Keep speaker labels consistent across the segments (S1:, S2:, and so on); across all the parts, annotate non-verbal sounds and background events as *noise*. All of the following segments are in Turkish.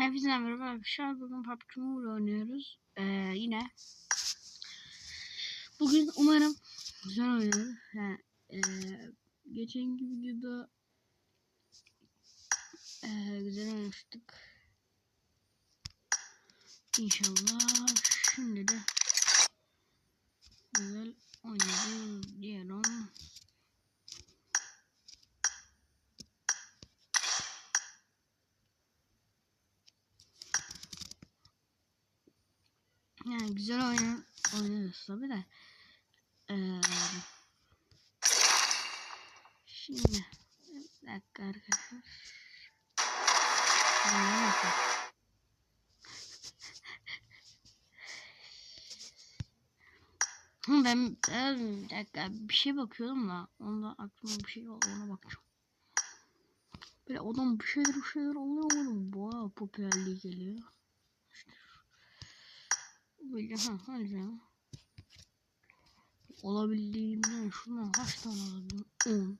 S1: Hepinize merhaba arkadaşlar. Bugün PUBG Mobile oynuyoruz. Ee, yine. Bugün umarım güzel oynarız. Ha, ee, geçenki videoda ee, güzel oynamıştık. İnşallah şimdi de güzel oynarız diyelim. Yani güzel oyun oynarız tabi de. Ee, şimdi bir dakika arkadaşlar. Ben, ben bir dakika bir şey bakıyordum da onda aklıma bir şey oldu ona bakacağım. Böyle adam bir şeyler bir şeyler oluyor oğlum. Bayağı popülerliği geliyor. Böyle ha hadi Olabildiğimden şundan kaç tane alabilirim?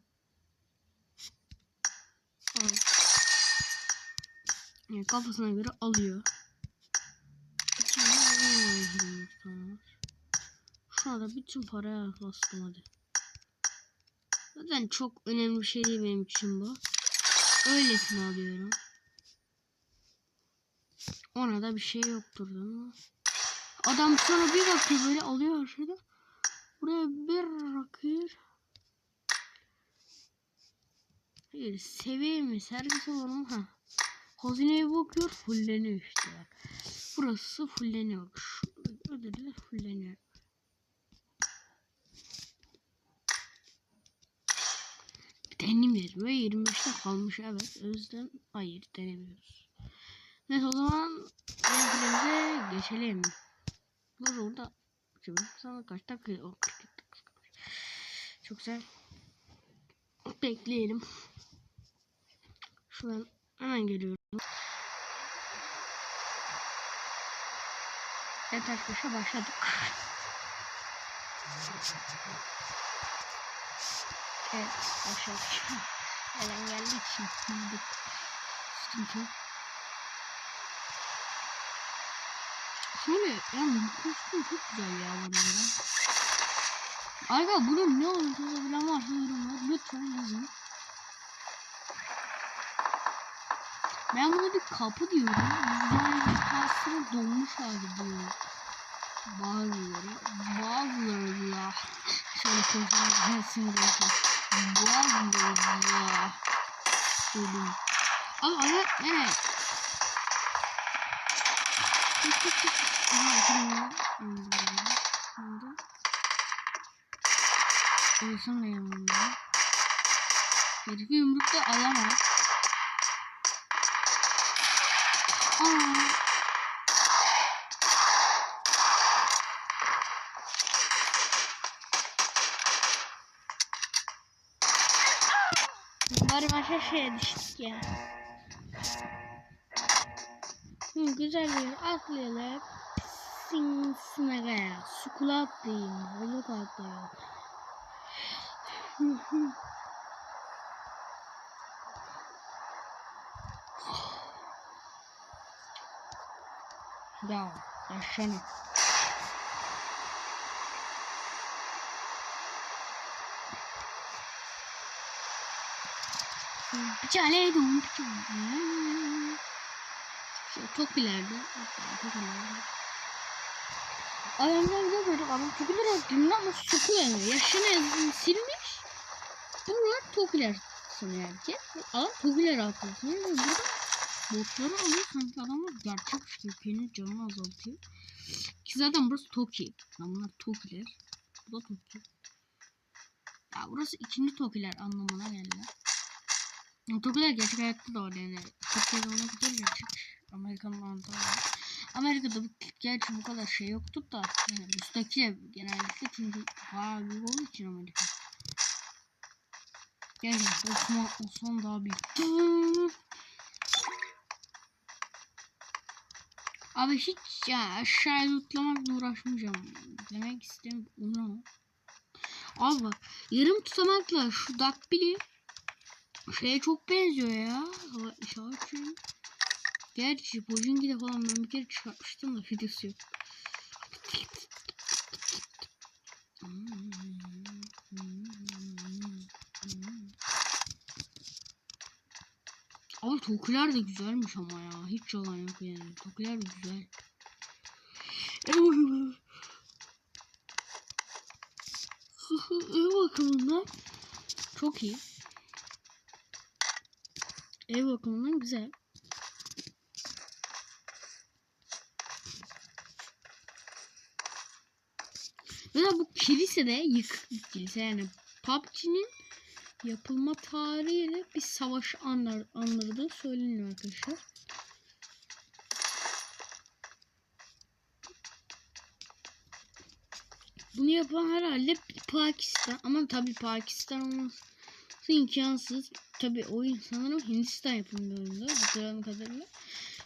S1: 10 Al. Yani kafasına göre alıyor. Şu anda bütün paraya bastım hadi. Zaten çok önemli bir şey değil benim için bu. Öylesine alıyorum. Ona da bir şey yoktur mi? Adam sonra bir bakıyor böyle alıyor aşağıda. Buraya bir bakıyor. Hayır seviye mi servis olur mu? Ha. Hazineye bakıyor fulleniyor işte bak. Burası fulleniyor. Şurada ödüller fulleniyor. Denemiyoruz ve 25'te kalmış evet. O yüzden hayır denemiyoruz. Neyse o zaman renklerimize geçelim. Dur orada. Sana kaç dakika? 40 dakika. Çok güzel. Bekleyelim. Şu an hemen geliyorum. Evet arkadaşlar başladık. Evet başladık. Hemen geldiği için. Sıkıntı yok. Şöyle bu kostüm çok güzel ya bana göre. Arka bunun ne olduğunu bilen varsa yorumlar lütfen yazın. Ben buna bir kapı diyorum. Yani aslında donmuş hali diyor. Bazıları, bazıları ya. Şöyle konuşalım. Gelsin gelsin. Bazıları ya. Dedim. Ama efendim. Şimdi. Ölsem de yanımda. Herifi yumrukta alamam. Aa. Bari başka şeye düştük ya. Hı, güzel bir atlayalım. Sin sinagaya. Sukula atlayayım. Balık atlayalım. Ya tane doğum bir tane. Şey, çok ileride. Çok ileride. Böyle adam çok ileri attığımda ama soku yani. Yaşını silmiş. Bunlar çok ileri sanıyor herkes. Adam çok ileri atıyor. Burada botları alıyor sanki adamlar gerçek ülkenin canını azaltıyor. Ki zaten burası Toki. Bunlar Tokiler. Bu da Toki. Ya burası ikinci Tokiler anlamına geldi. Tokiler gerçek hayatta da var yani. Tokiler olmak üzere gerçek. Amerika'nın mantığı var. Amerika'da bu, gerçi bu kadar şey yoktu da yani müstakil genellikle çünkü bayağı büyük olduğu için Amerika. Yani Osman, Osman daha büyük. Abi hiç ya aşağıya tutlamakla uğraşmayacağım. Demek istemiyorum. Abi bak yarım tutamakla şu dakbili şeye çok benziyor ya. İşaret şey. Gerçi Pojinki'de falan ben bir kere çıkartmıştım da videosu yok. Ama tokular da güzelmiş ama ya. Hiç yalan yok yani. Tokular da güzel. Ev bakımından çok iyi. Ev bakımından güzel. Mesela bu kilise de yıkık bir kilise yani PUBG'nin yapılma tarihiyle bir savaş anlar, anladığı söyleniyor arkadaşlar. Bunu yapan herhalde Pakistan ama tabii Pakistan olması imkansız. Tabii oyun sanırım Hindistan yapımı bir oyunda hatırladığım kadarıyla.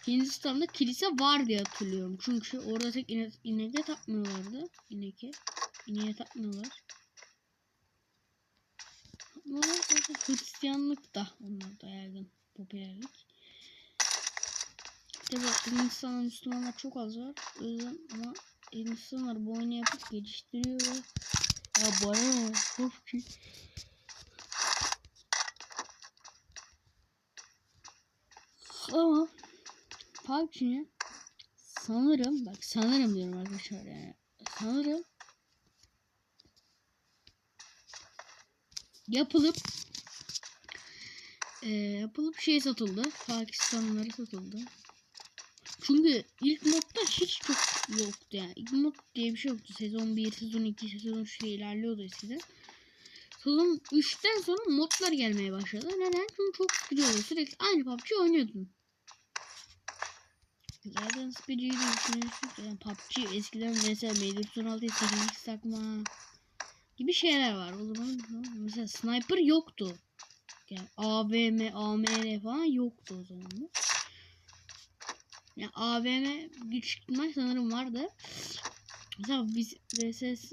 S1: Hindistan'da kilise var diye hatırlıyorum. Çünkü orada tek ine ineke takmıyorlardı. İneke. İneğe takmıyorlar. Ama zaten Hristiyanlık da onlarda yaygın popülerlik. Tabii Hindistan'da Müslümanlar çok az var. O yüzden ama Hindistanlar bu oyunu yapıp geliştiriyor ve ya bana çok ki ama PUBG'nin sanırım bak sanırım diyorum arkadaşlar yani sanırım yapılıp e, yapılıp şey satıldı. Pakistanlılara satıldı. Çünkü ilk modda hiç çok yoktu yani. İlk mod diye bir şey yoktu. Sezon 1, sezon 2, sezon 3 diye ilerliyordu eskiden. Sezon 3'ten sonra modlar gelmeye başladı. Neden? Çünkü çok sıkıcı oluyor. Sürekli aynı PUBG oynuyordun. Zaten düşünüyorsun. Yani PUBG eskiden mesela M416'ya 8x takma gibi şeyler var. O zaman mesela sniper yoktu. Yani AVM, AMR falan yoktu o zaman. Yani AVM güç ihtimal sanırım vardı. Mesela biz VSS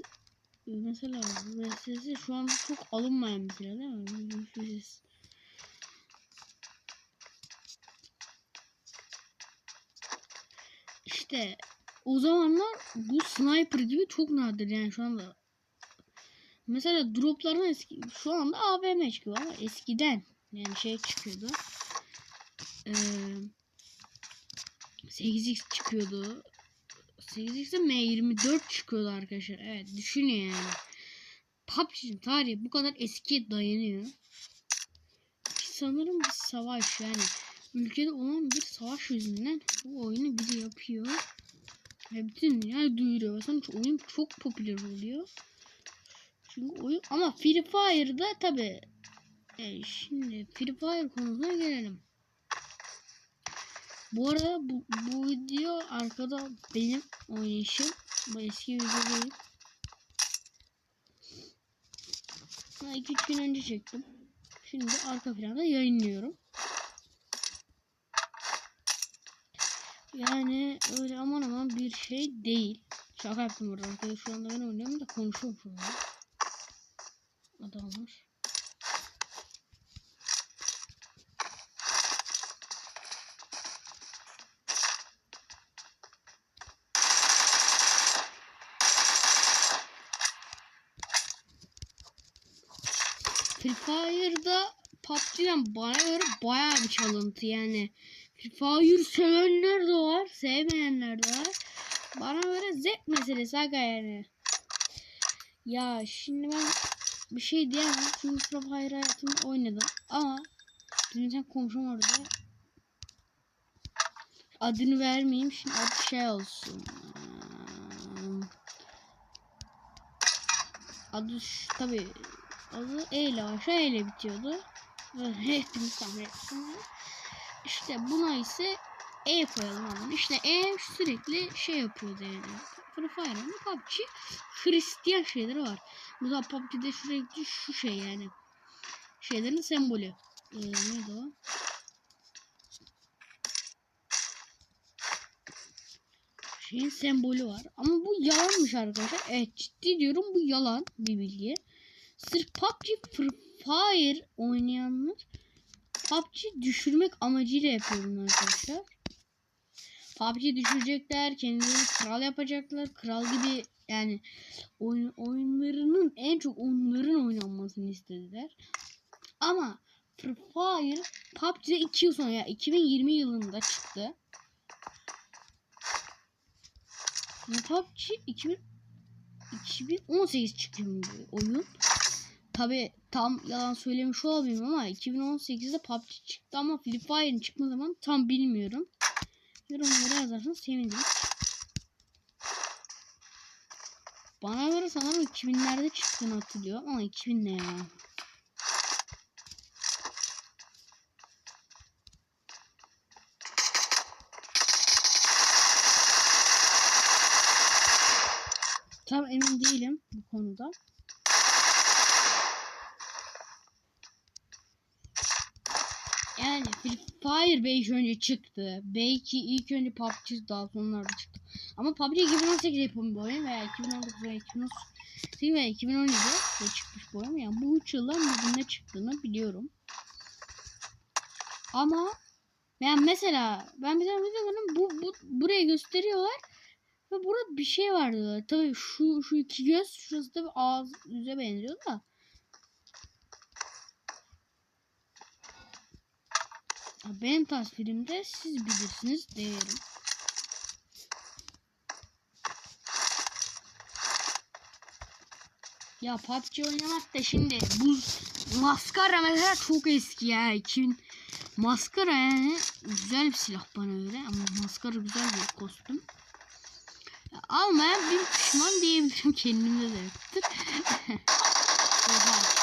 S1: mesela VSS şu an çok alınmayan bir silah değil mi? VSS. İşte o zamanlar bu sniper gibi çok nadir yani şu anda Mesela dropların eski şu anda AVM çıkıyor ama eskiden yani şey çıkıyordu. Ee, 8x çıkıyordu. 8x'de M24 çıkıyordu arkadaşlar. Evet düşünün yani. PUBG'nin tarihi bu kadar eskiye dayanıyor. Sanırım bir savaş yani. Ülkede olan bir savaş yüzünden bu oyunu biri yapıyor. Ve bütün dünya duyuruyor. Sonuç oyun çok popüler oluyor. Çünkü oyun ama Free Fire'da tabi e, şimdi Free Fire konusuna gelelim. Bu arada bu, bu video arkada benim oynayışım. Bu eski video değil. 2-3 gün önce çektim. Şimdi arka planda yayınlıyorum. Yani öyle aman aman bir şey değil. Şaka yaptım burada. Şu anda ben oynuyorum da konuşuyorum şu anda adamlar. Free Fire'da PUBG'den bana göre bayağı bir çalıntı yani. Free Fire sevenler de var, sevmeyenler de var. Bana göre zevk meselesi aga yani. Ya şimdi ben bir şey diyemem. Çünkü Free Fire hayatımda oynadım. Ama bizim komşum orada. Adını vermeyeyim. Şimdi adı şey olsun. Adı tabi adı E ile başlıyor. E ile bitiyordu. *laughs* Hepimiz tahmin ettim işte buna ise E koyalım adını işte E sürekli şey yapıyordu yani Free Fire'ın PUBG Hristiyan şeyleri var. Mesela PUBG'de sürekli şu şey yani. Şeylerin sembolü. Ee, neydi o? Şeyin sembolü var. Ama bu yalanmış arkadaşlar. Evet ciddi diyorum bu yalan bir bilgi. Sırf PUBG Free Fire oynayanlar PUBG düşürmek amacıyla yapıyorum arkadaşlar. PUBG düşürecekler. Kendilerini kral yapacaklar. Kral gibi yani oyun, oyunlarının en çok onların oynanmasını istediler. Ama Free Fire PUBG'de 2 yıl sonra ya 2020 yılında çıktı. PUBG 2000, 2018 çıkıyor bu oyun. Tabi tam yalan söylemiş olmayayım ama 2018'de PUBG çıktı ama Free Fire'ın çıkma zaman tam bilmiyorum. Yorumlara yazarsanız sevinirim. Bana göre sanırım 2000'lerde çıktığını hatırlıyorum ama 2000 ne ya? Tam emin değilim bu konuda. Yani Free Fire belki önce çıktı. Belki ilk önce PUBG daha sonlarda çıktı. Ama PUBG 2018 yapımı bu oyun veya 2019 veya 2018 veya 2017'de de çıkmış bu oyun. Yani bu üç yıldan birinde çıktığını biliyorum. Ama yani mesela ben bir tane bu, bu buraya gösteriyorlar ve burada bir şey vardı. Tabii şu şu iki göz şurası da bir ağız yüze benziyor da. Benim tasvirimde siz bilirsiniz değerim. Ya PUBG oynamak da şimdi bu maskara mesela çok eski ya 2000 maskara yani güzel bir silah bana göre ama maskara güzel bir kostüm. Ya, almayan bir pişman diyebilirim *laughs* kendimde de *laughs* yoktur. Oha.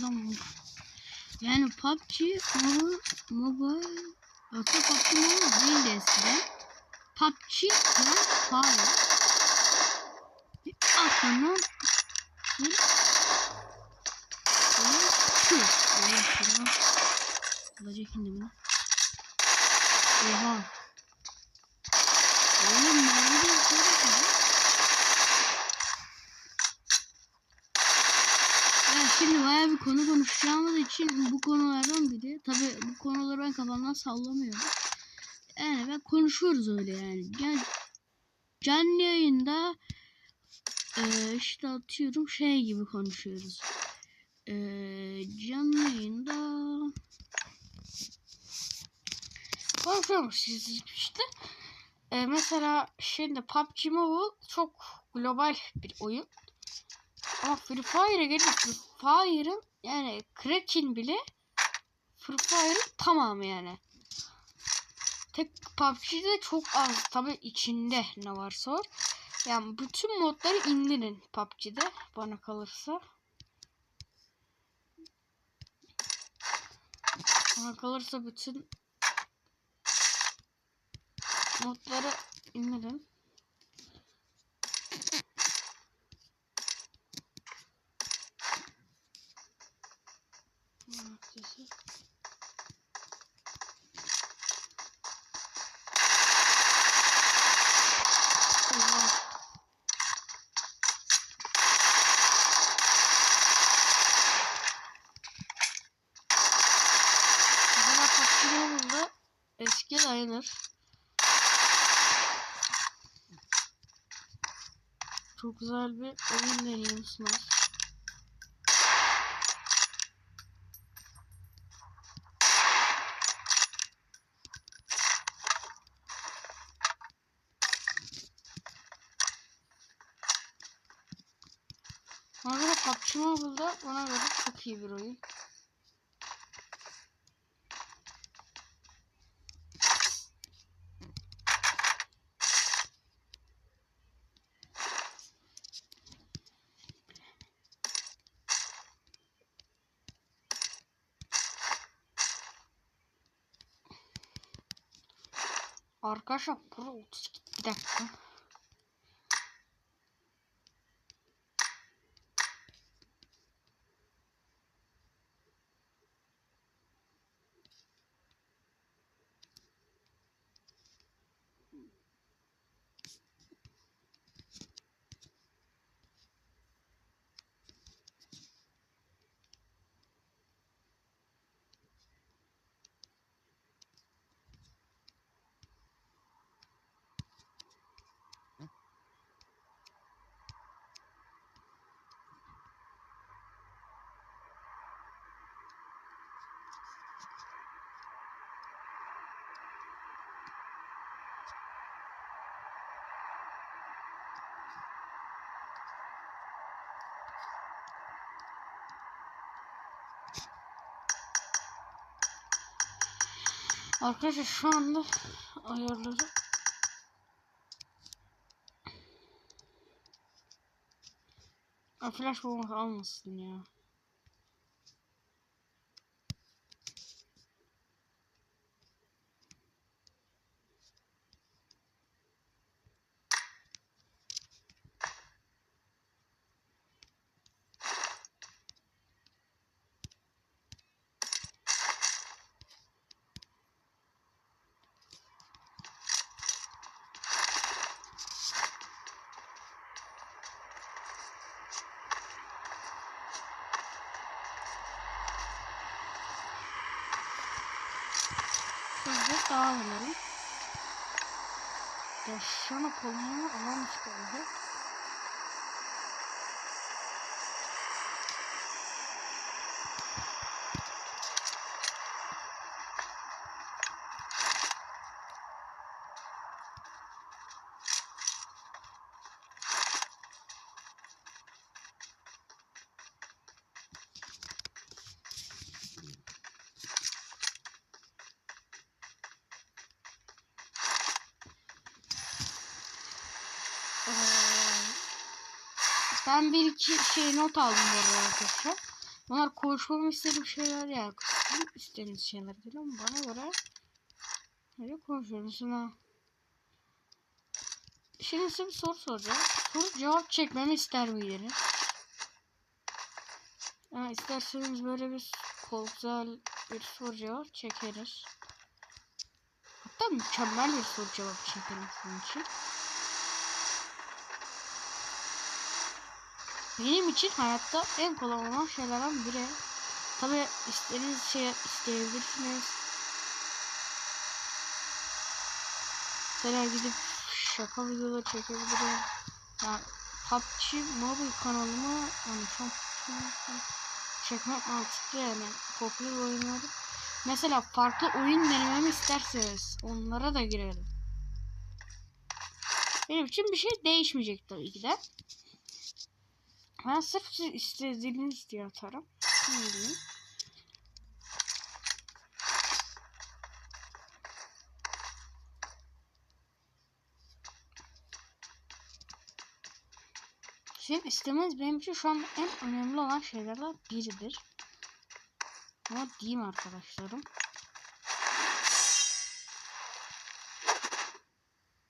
S1: Zaman. Yani PUBG mobile, mobile aslında PUBG mobile değildi eskiden. PUBG Grand Fire. Atlanan bir bir şu. Allah şuna. Olacak şimdi bunu. Oha. Oğlum nerede yapıyorsun? Ya şimdi bayağı bir konuşacağımız için bu konulardan biri. Tabi bu konuları ben kafamdan sallamıyorum. Yani ben konuşuyoruz öyle yani. Gel canlı yayında e, işte atıyorum şey gibi konuşuyoruz. E, canlı yayında konuşuyoruz siz işte. E, mesela şimdi PUBG Mobile çok global bir oyun. Ama Free Fire'a gelince Fire'ın yani Kraken bile Free Fire'ın tamamı yani. Tek PUBG'de çok az tabi içinde ne varsa var. Yani bütün modları indirin PUBG'de bana kalırsa. Bana kalırsa bütün modları indirin. noktası. Allah. Mesela Pokemon dayanır. Çok güzel bir oyun deneyimi sunar. Bana göre PUBG Mobile'da bana göre çok iyi bir oyun. Arkadaşlar Pro 32 bir dakika. Arkadaşlar şu anda ayarları Aa, Flash bomba almasın ya. Daha alalım. Yaşana kolunu alan çıkardı. Ee, ben bir iki not aldım bu arada arkadaşlar. Bunlar konuşmamı istediğim şeyler ya. İstediğiniz şeyler değil ama bana göre öyle konuşuyoruz. Sonra Şimdi size bir soru soracağım. Soru cevap çekmemi ister miydiniz? Ha, isterseniz böyle bir güzel bir soru cevap çekeriz. Hatta mükemmel bir soru cevap çekerim sizin için. Benim için hayatta en kolay olan şeylerden biri. Tabi istediğiniz şey isteyebilirsiniz. Mesela gidip şaka videoları çekebilirim. Yani PUBG Mobile kanalımı yani çok, çok çekmek mantıklı yani popüler oyunları. Mesela farklı oyun denememi isterseniz onlara da girelim. Benim için bir şey değişmeyecek tabii ki de. Ben sırf siz istediğiniz diye atarım. Diyeyim? Sizin istemeniz benim için şu an en önemli olan şeylerden biridir. Ama diyeyim arkadaşlarım.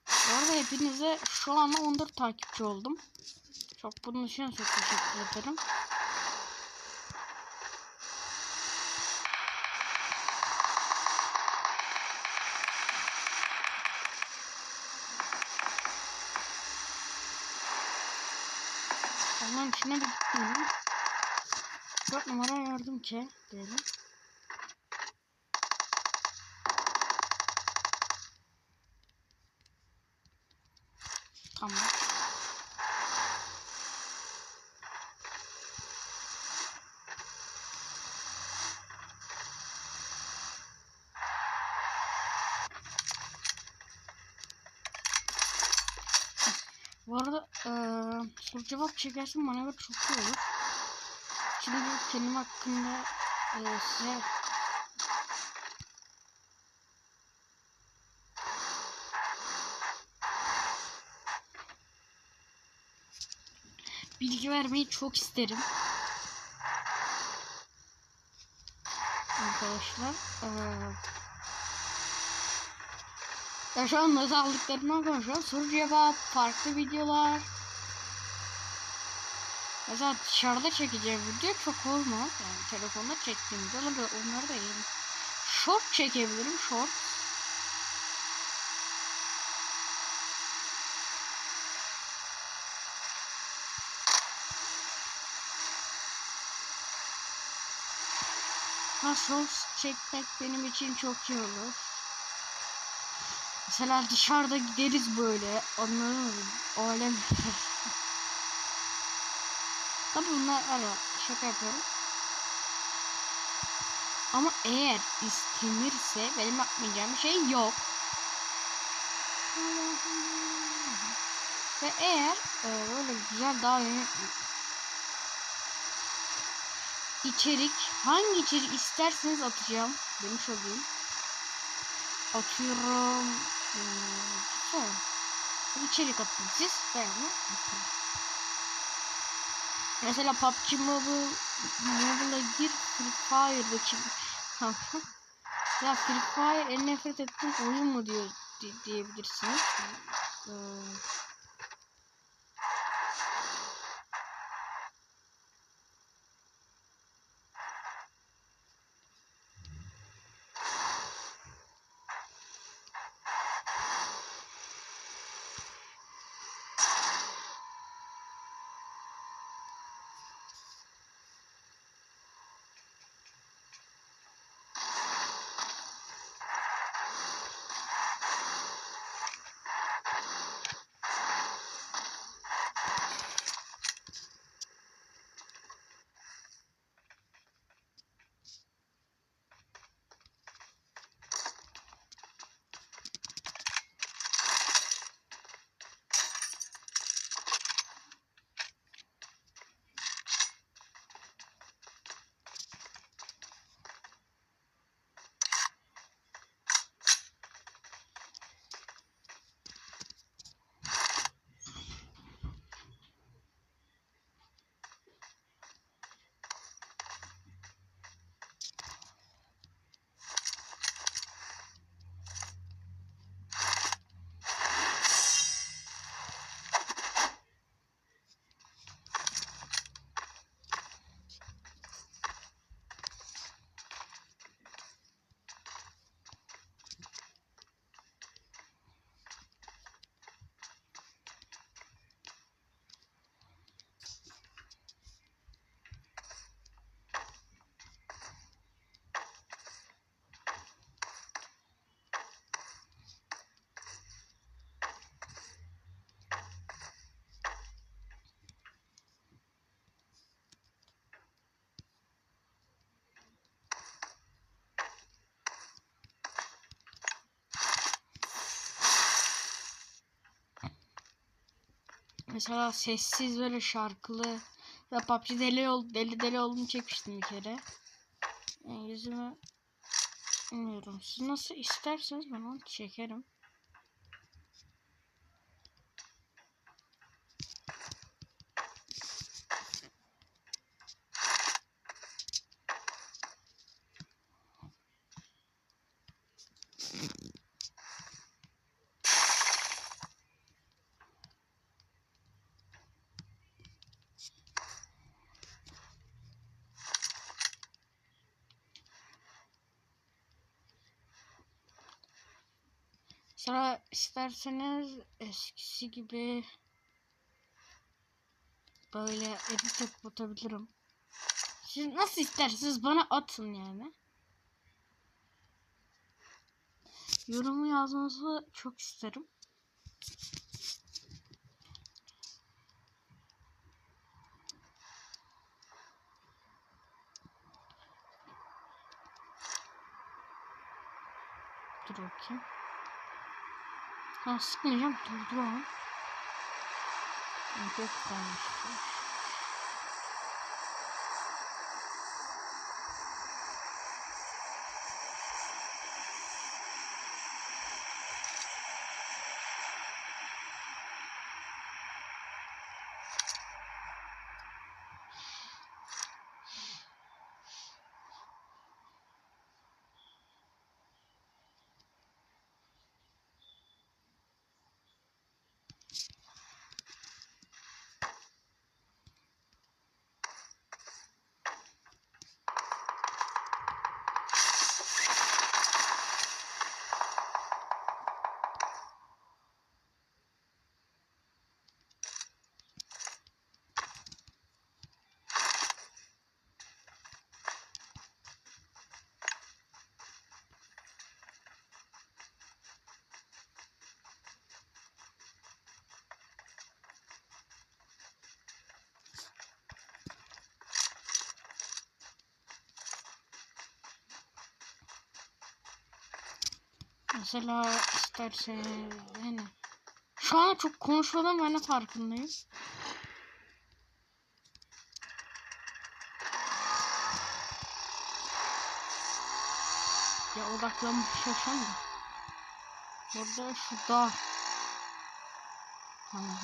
S1: Bu arada hepinize şu anda 14 takipçi oldum. Çok bunun için çok teşekkür ederim. Onların içine bir gitmeyelim. 4 numara yardım ki diyelim. Tamam. Bu arada eee soru cevap çekersin bana göre çok iyi olur. Şimdi kendim hakkında eee size bilgi vermeyi çok isterim. Arkadaşlar eee ya şu an nasıl aldıklarımdan konuşuyorum. Soru cevap, farklı videolar. Mesela dışarıda çekeceğim video çok olmaz. Yani telefonda çektiğim videolar da onları da yeni. Short çekebilirim, short. Ha short çekmek benim için çok iyi olur. Mesela dışarıda gideriz böyle. Anladın mı? Alem. *laughs* Tabi bunlar ara şaka yapıyorum. Ama eğer istenirse benim yapmayacağım şey yok. Ve eğer e, böyle güzel daha yeni içerik hangi içerik isterseniz atacağım demiş olayım. atıyorum. Sonra içerik atın siz beğenme atın. Mesela PUBG Mobile Mobile'a gir Free Fire'daki kanka. *laughs* Ya Free Fire en nefret ettiğim oyun mu diyor di- diyebilirsiniz. Ee, Mesela sessiz böyle şarkılı ve PUBG deli, ol, deli deli olduğunu çekmiştim bir kere. Yani yüzümü bilmiyorum. Siz nasıl isterseniz ben onu çekerim. Sonra isterseniz eskisi gibi böyle edit yapıp atabilirim. Siz nasıl isterseniz bana atın yani. Yorumu yazmanızı çok isterim. Dur bakayım. Ha sıkmayacağım. Durduramam. Yok kalmış. Mesela isterseniz yani şu an çok konuşmadan ben de farkındayım. Ya odaklanmış yaşam da. Burada şu dağ. Tamam.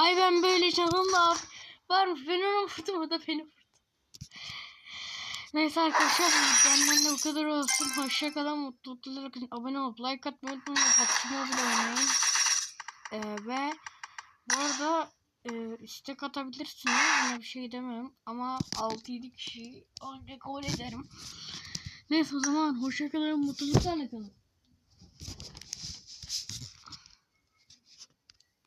S1: Hay ben böyle canım var. Varmış ben onu vurdum o da beni vurdu. Neyse arkadaşlar benden de bu kadar olsun. Hoşça kalın. Mutlu mutlular bakın. Abone olup like atmayı unutmayın. PUBG Mobile oynayın. Ee, ve bu arada e, istek atabilirsiniz. Yine bir şey demem. Ama 6-7 kişi ancak ederim. Neyse o zaman hoşça kalın. Mutluluklarla kalın.